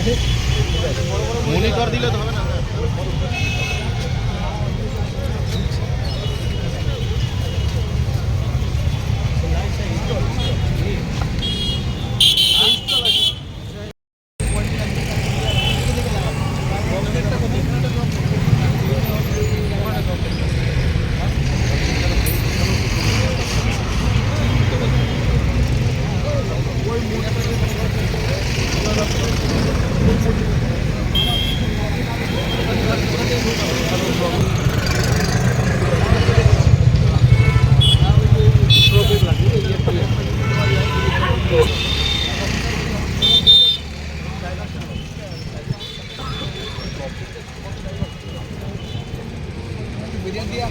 Okay. Look.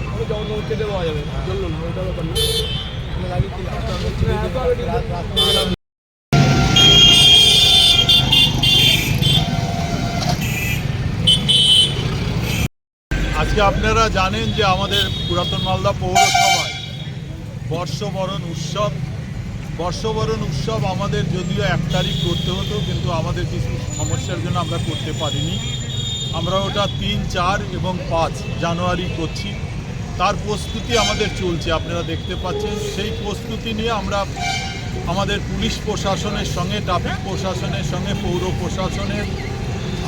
কেটে পাওয়া যাবে চলল না ওইটা ব্যাপার না। আজকে আপনারা জানেন যে আমাদের পুরাতন মালদা পৌরসভায় বর্ষবরণ উৎসব। বর্ষবরণ উৎসব আমাদের যদিও এক তারিখ করতে হতো কিন্তু আমাদের কিছু সমস্যার জন্য আমরা করতে পারিনি। আমরা ওটা তিন চার এবং পাঁচ জানুয়ারি করছি। তার প্রস্তুতি আমাদের চলছে, আপনারা দেখতে পাচ্ছেন। সেই প্রস্তুতি নিয়ে আমরা আমাদের পুলিশ প্রশাসনের সঙ্গে, ট্রাফিক প্রশাসনের সঙ্গে, পৌর প্রশাসনের,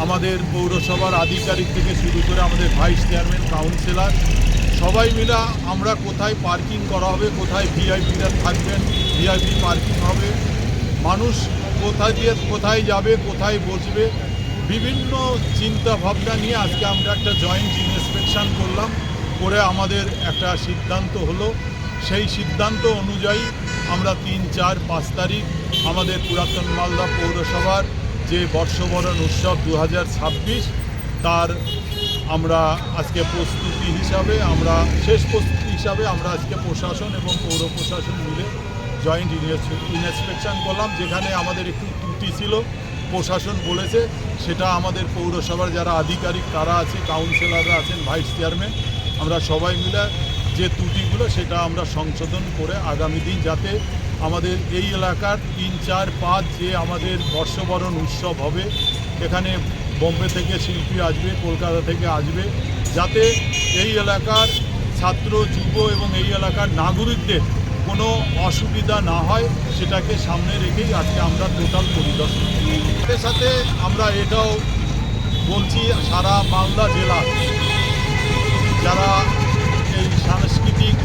আমাদের পৌরসভার আধিকারিক থেকে শুরু করে আমাদের ভাইস চেয়ারম্যান, কাউন্সিলর, সবাই মিলে আমরা কোথায় পার্কিং করা হবে, কোথায় ভিআইপিরা থাকবেন, ভিআইপি পার্কিং হবে, মানুষ কোথায় দিয়ে কোথায় যাবে, কোথায় বসবে, বিভিন্ন চিন্তা ভাবনা নিয়ে আজকে আমরা একটা জয়েন্ট ইন্সপেকশন করলাম। করে আমাদের একটা সিদ্ধান্ত হলো। সেই সিদ্ধান্ত অনুযায়ী আমরা তিন, চার, পাঁচ তারিখ আমাদের পুরাতন মালদা পৌরসভার যে বর্ষবরণ উৎসব দু হাজার ছাব্বিশ, তার আমরা আজকে প্রস্তুতি হিসাবে আমরা, শেষ প্রস্তুতি হিসাবে আমরা আজকে প্রশাসন এবং পৌর প্রশাসন মিলে জয়েন্ট ইন্সপেকশন করলাম, যেখানে আমাদের একটু ত্রুটি ছিল। প্রশাসন বলেছে সেটা আমাদের পৌরসভার যারা আধিকারিক, তারা আছে, কাউন্সিলররা আছেন, ভাইস চেয়ারম্যান। আমরা সবাই মিলে যে ত্রুটিগুলো সেটা আমরা সংশোধন করে আগামী দিন যাতে আমাদের এই এলাকার তিন, চার, পাঁচ যে আমাদের বর্ষবরণ উৎসব হবে, এখানে বোম্বে থেকে শিল্পী আসবে, কলকাতা থেকে আসবে, যাতে এই এলাকার ছাত্র, যুব এবং এই এলাকার নাগরিকদের কোনো অসুবিধা না হয়, সেটাকে সামনে রেখেই আজকে আমরা টোটাল পরিদর্শন সাথে আমরা এটাও বলছি, সারা মালদা জেলা যারা এই সাংস্কৃতিক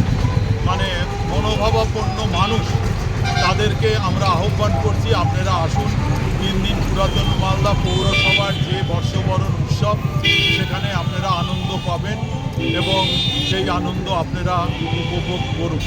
মানে মনোভাবাপন্ন মানুষ, তাদেরকে আমরা আহ্বান করছি, আপনারা আসুন। তিন দিন পুরাতন মালদা পৌরসভার যে বর্ষবরণ উৎসব, সেখানে আপনারা আনন্দ পাবেন এবং সেই আনন্দ আপনারা উপভোগ করুন।